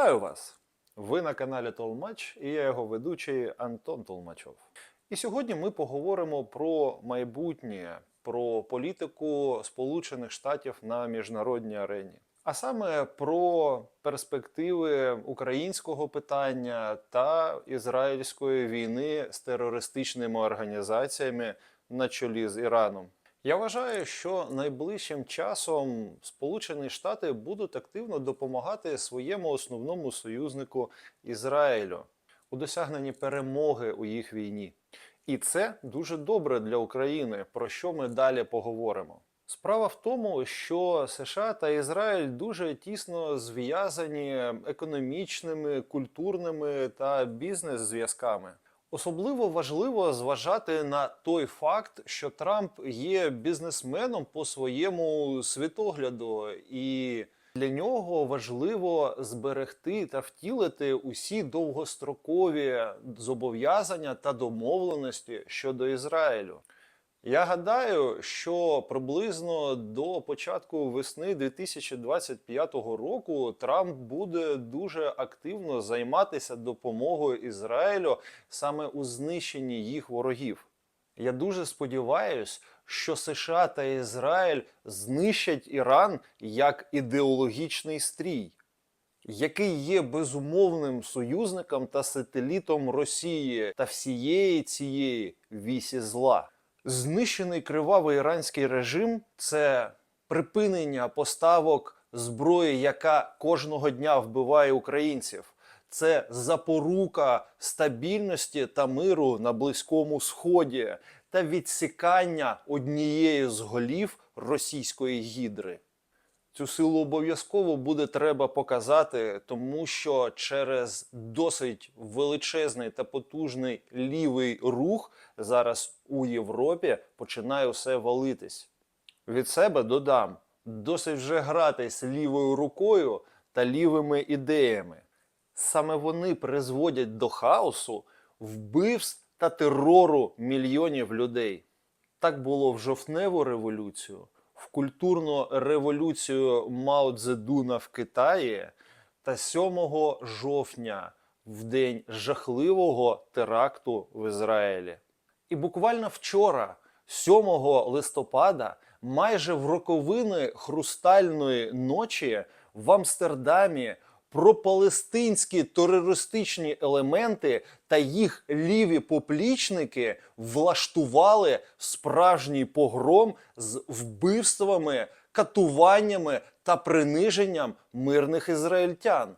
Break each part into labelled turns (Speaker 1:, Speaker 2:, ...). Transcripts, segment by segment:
Speaker 1: Вітаю вас! Ви на каналі Толмач і я його ведучий Антон Толмачов. І сьогодні ми поговоримо про майбутнє, про політику Сполучених Штатів на міжнародній арені. А саме про перспективи українського питання та ізраїльської війни з терористичними організаціями на чолі з Іраном. Я вважаю, що найближчим часом Сполучені Штати будуть активно допомагати своєму основному союзнику Ізраїлю у досягненні перемоги у їх війні. І це дуже добре для України, про що ми далі поговоримо. Справа в тому, що США та Ізраїль дуже тісно зв'язані економічними, культурними та бізнес-зв'язками. Особливо важливо зважати на той факт, що Трамп є бізнесменом по своєму світогляду, і для нього важливо зберегти та втілити усі довгострокові зобов'язання та домовленості щодо Ізраїлю. Я гадаю, що приблизно до початку весни 2025 року Трамп буде дуже активно займатися допомогою Ізраїлю саме у знищенні їх ворогів. Я дуже сподіваюся, що США та Ізраїль знищать Іран як ідеологічний стрій, який є безумовним союзником та сателітом Росії та всієї цієї вісі зла. Знищений кривавий іранський режим це припинення поставок зброї, яка кожного дня вбиває українців. Це запорука стабільності та миру на Близькому Сході та відсікання однієї з голів російської гідри. Цю силу обов'язково буде треба показати, тому що через досить величезний та потужний лівий рух зараз у Європі починає все валитись. Від себе додам, досить вже гратись лівою рукою та лівими ідеями. Саме вони призводять до хаосу, вбивств та терору мільйонів людей. Так було в жовтневу революцію, в культурну революцію Мао Цзедуна в Китаї та 7 жовтня в день жахливого теракту в Ізраїлі. І буквально вчора, 7 листопада, майже в роковини хрустальної ночі в Амстердамі пропалестинські терористичні елементи та їх ліві поплічники влаштували справжній погром з вбивствами, катуваннями та приниженням мирних ізраїльтян.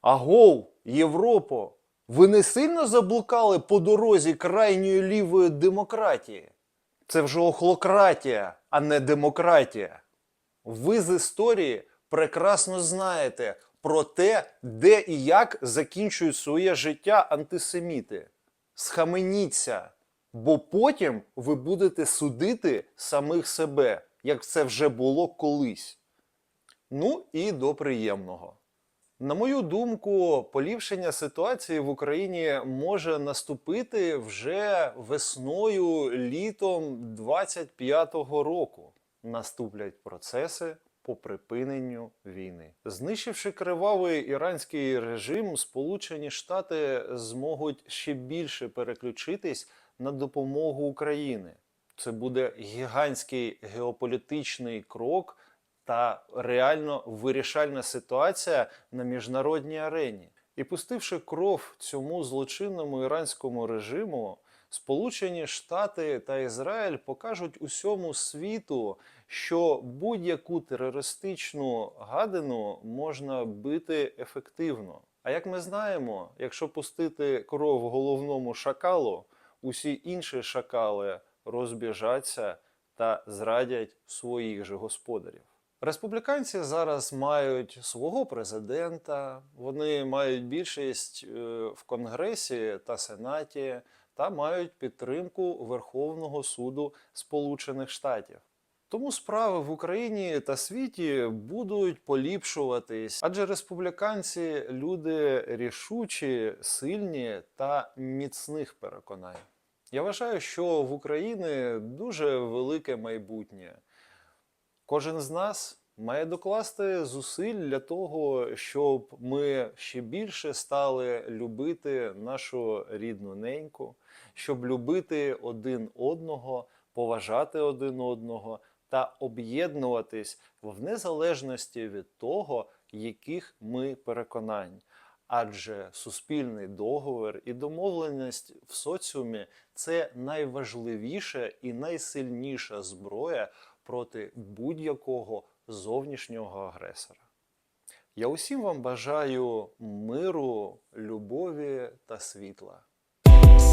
Speaker 1: Агов, Європо, ви не сильно заблукали по дорозі крайньої лівої демократії? Це вже охлократія, а не демократія. Ви з історії прекрасно знаєте про те, де і як закінчують своє життя антисеміти. Схаменіться, бо потім ви будете судити самих себе, як це вже було колись. Ну і до приємного. На мою думку, поліпшення ситуації в Україні може наступити вже весною літом 25-го року. Наступлять процеси по припиненню війни. Знищивши кривавий іранський режим, Сполучені Штати зможуть ще більше переключитись на допомогу Україні. Це буде гігантський геополітичний крок та реально вирішальна ситуація на міжнародній арені. І пустивши кров цьому злочинному іранському режиму, Сполучені Штати та Ізраїль покажуть усьому світу, що будь-яку терористичну гадину можна бити ефективно. А як ми знаємо, якщо пустити кров головному шакалу, усі інші шакали розбіжаться та зрадять своїх же господарів. Республіканці зараз мають свого президента, вони мають більшість е, в Конгресі та Сенаті та мають підтримку Верховного суду Сполучених Штатів. Тому справи в Україні та світі будуть поліпшуватись, адже республіканці люди рішучі, сильні та міцних переконань. Я вважаю, що в Україні дуже велике майбутнє. Кожен з нас має докласти зусиль для того, щоб ми ще більше стали любити нашу рідну неньку, щоб любити один одного, поважати один одного та об'єднуватись в незалежності від того, яких ми переконань. Адже суспільний договір і домовленість в соціумі це найважливіша і найсильніша зброя проти будь-якого зовнішнього агресора. Я усім вам бажаю миру, любові та світла.